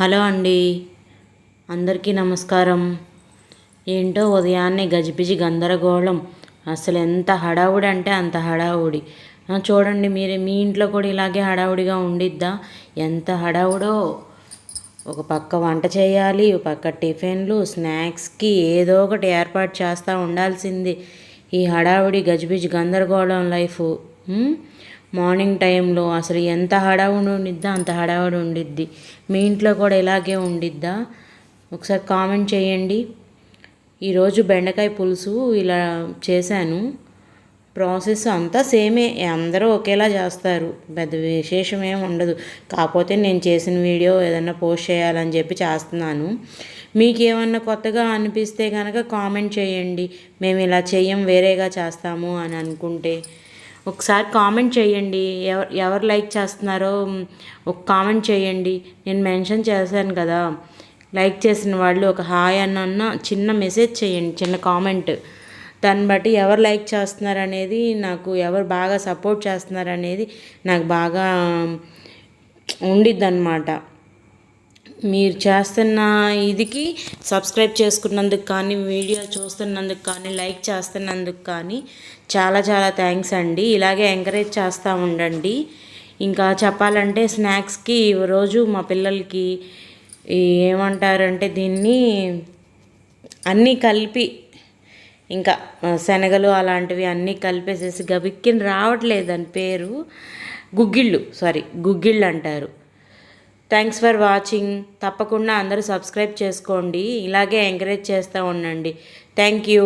Hello అండి. అందరికీ నమస్కారం. ఏంటో ఉదయాన్నే గజిబిజి గందరగోళం. అసలు ఎంత హడావుడి అంటే అంత హడావుడి. చూడండి మీరు మీ ఇంట్లో కూడా ఇలాగే హడావుడిగా ఉండిద్దా? ఎంత హడావుడో. ఒక పక్క వంట చేయాలి ఒక పక్క టిఫిన్లు స్నాక్స్కి ఏదో ఒకటి ఏర్పాటు చేస్తూ ఉండాల్సింది. ఈ హడావుడి గజిబిజి గందరగోళం లైఫ్. మార్నింగ్ టైంలో అసలు ఎంత హడావుడి ఉండిద్దా అంత హడావుడి ఉండిద్ది. మీ ఇంట్లో కూడా ఇలాగే ఉండిద్దా? ఒకసారి కామెంట్ చేయండి. ఈరోజు బెండకాయ పులుసు ఇలా చేశాను. ప్రాసెస్ అంతా సేమే అందరూ ఒకేలా చేస్తారు. పెద్ద విశేషం ఏమి ఉండదు. కాకపోతే నేను చేసిన వీడియో ఏదన్నా పోస్ట్ చేయాలని చెప్పి చేస్తున్నాను. మీకు ఏమన్నా కొత్తగా అనిపిస్తే కనుక కామెంట్ చేయండి. మేము ఇలా చెయ్యం వేరేగా చేస్తాము అని అనుకుంటే ఒకసారి కామెంట్ చేయండి. ఎవరు ఎవరు లైక్ చేస్తున్నారో ఒక కామెంట్ చేయండి. నేను మెన్షన్ చేశాను కదా. లైక్ చేసిన వాళ్ళు ఒక హాయ్ అన్న చిన్న మెసేజ్ చేయండి చిన్న కామెంట్. దాన్ని బట్టి ఎవరు లైక్ చేస్తున్నారు అనేది నాకు ఎవరు బాగా సపోర్ట్ చేస్తున్నారు అనేది నాకు బాగా ఉండిద్ది అనమాట మీరు చేస్తున్న ఇదికి సబ్స్క్రైబ్ చేసుకున్నందుకు కానీ వీడియో చూస్తున్నందుకు కానీ లైక్ చేస్తున్నందుకు కానీ చాలా చాలా థ్యాంక్స్ అండి. ఇలాగే ఎంకరేజ్ చేస్తూ ఉండండి. ఇంకా చెప్పాలంటే స్నాక్స్కి రోజు మా పిల్లలకి ఏమంటారంటే దీన్ని అన్నీ కలిపి ఇంకా శనగలు అలాంటివి అన్నీ కలిపేసేసి గబిక్కిని రావట్లేదు దాని పేరు గుగ్గిళ్ళు సారీ గుగ్గిళ్ళు అంటారు. థ్యాంక్స్ ఫర్ వాచింగ్ తప్పకుండా అందరూ సబ్స్క్రైబ్ చేసుకోండి. ఇలాగే ఎంకరేజ్ చేస్తూ ఉండండి. Thank you